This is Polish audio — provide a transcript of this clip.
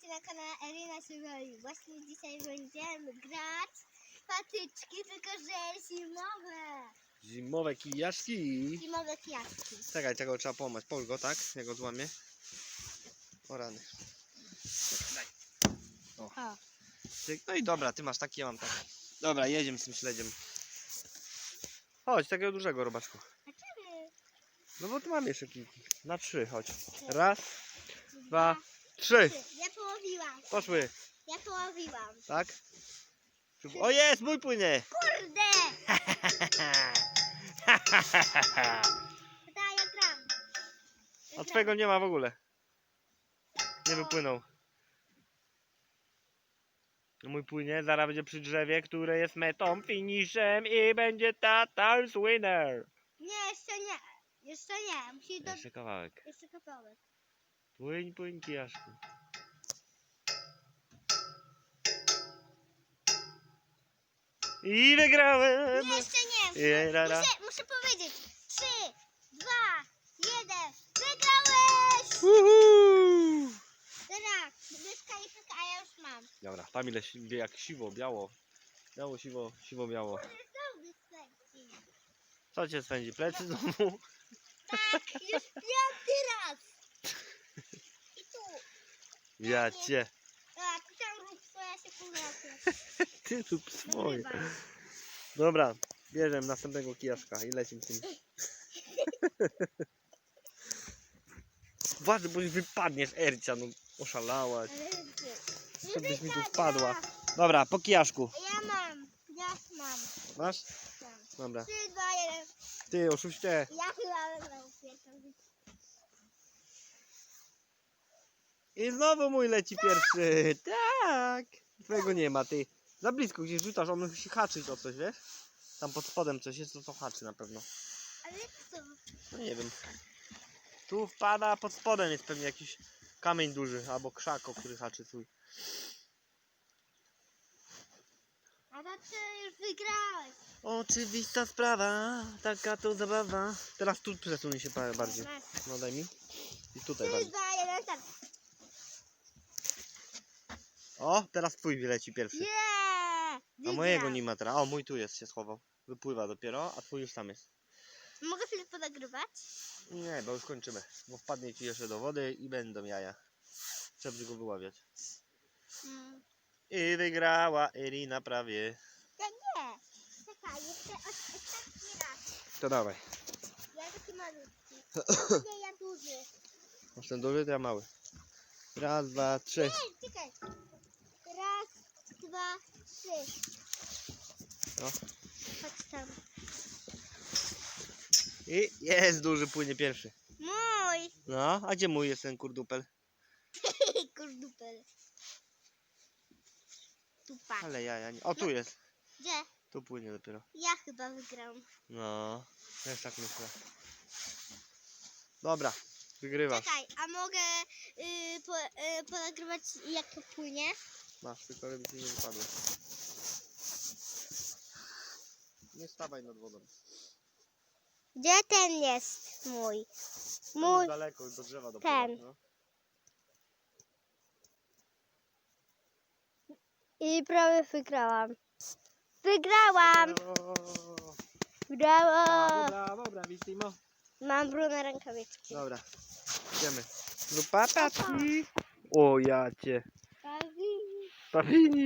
witajcie na kanale Elina Szyboli. Właśnie dzisiaj będziemy grać patyczki, tylko że zimowe. Zimowe kijaszki. Zimowe kwiatki. Czekaj, tego trzeba pomać. Połóż go, tak? Ja go złamię. O rany. Daj. O. No i dobra, ty masz taki, ja mam taki. Dobra, jedziemy z tym śledziem. Chodź, takiego dużego robaczku. A czemu? No bo tu mam jeszcze kilka. Na trzy, chodź. Raz, dwa, trzy. Trzy. Ja połowiłam. Poszły, Ja połowiłam. tak? O jest, mój płynie! Kurde! Daj, ja gram. A twojego nie ma w ogóle. Nie wypłynął. No Mój płynie, zaraz będzie przy drzewie, które jest metą, finiszem i będzie Tatars winner. Nie, jeszcze nie. Jeszcze nie. Musi do... Jeszcze kawałek. Jeszcze kawałek. Płyń, płyń, kijaszku. I wygrałem! Jeszcze nie. Rara. Muszę, muszę powiedzieć. Trzy, dwa, jeden. Wygrałeś! Uhu! Teraz, dyska i pyka, a ja już mam. Dobra, tam ile si- wie jak siwo, biało. Biało, siwo, siwo, biało. Co cię swędzi? Plecy znowu? Tak, już piąty raz. I tu. Ja cię. A, tu tam rób swoja się północy. Ty tu swoje. Dobra, bierzemy następnego kijaszka i lecimy tym. Uważaj, bo wypadniesz, Ercia, no oszalałaś. Ale gdzie? Co byś mi tu wpadła? Dobra, po kijaszku. Ja mam. Ja mam. Masz? Tam. Dobra. Trzy, dwa, jeden. Ty, oszuście. Ja chyba wygrał. I znowu mój leci pierwszy. Tak. Twojego nie ma, ty. Za blisko gdzieś rzucasz, on musi haczyć o coś, wiesz? Tam pod spodem coś jest, to co haczy na pewno. Ale co? No nie wiem. Tu wpada, pod spodem jest pewnie jakiś kamień duży, albo krzak, o który haczy twój. A to ty już wygrałeś. Oczywista sprawa, taka to zabawa. Teraz tu przesunie się parę bardziej. No daj mi. I tutaj Trzy, bardziej. dwa, jeden, start. O, teraz twój wyleci pierwszy. Yeah! A mojego nie ma teraz. O, mój tu jest, się schował. Wypływa dopiero, a twój już tam jest. Mogę chwilę podagrywać? Nie, bo już kończymy. Bo wpadnie ci jeszcze do wody i będą jaja. Trzeba go wyławiać. Mm. I wygrała Irina prawie. Ja nie. Czekaj, jeszcze ostatni raz. To dawaj. Ja taki malutki. Nie, ja duży. Masz ten duży, to ja mały. Raz, dwa, trzy. Nie, czekaj. Raz, dwa, trzy. No. Chodź tam. I jest duży, płynie pierwszy. Mój. No, a gdzie mój jest ten kurdupel? Kurdupel. Tu patrz. Ale jaja nie. O, tu jest. Gdzie? Tu płynie dopiero. Ja chyba wygram. No, też tak myślę. Dobra, wygrywasz. Czekaj, a mogę y, po, y, podagrywać jak to płynie? Masz, tylko żeby ci nie wypadło. Nie stawaj nad wodą. Gdzie ten jest mój? Mój. daleko, do drzewa do Ten. No. I prawie wygrałam. Wygrałam! Brawo! Brawo, brawo, bravissimo. Mam brudne rękawiczki. Dobra, idziemy. Zrób pataczki. O, ja cię. Prawie. Pawini.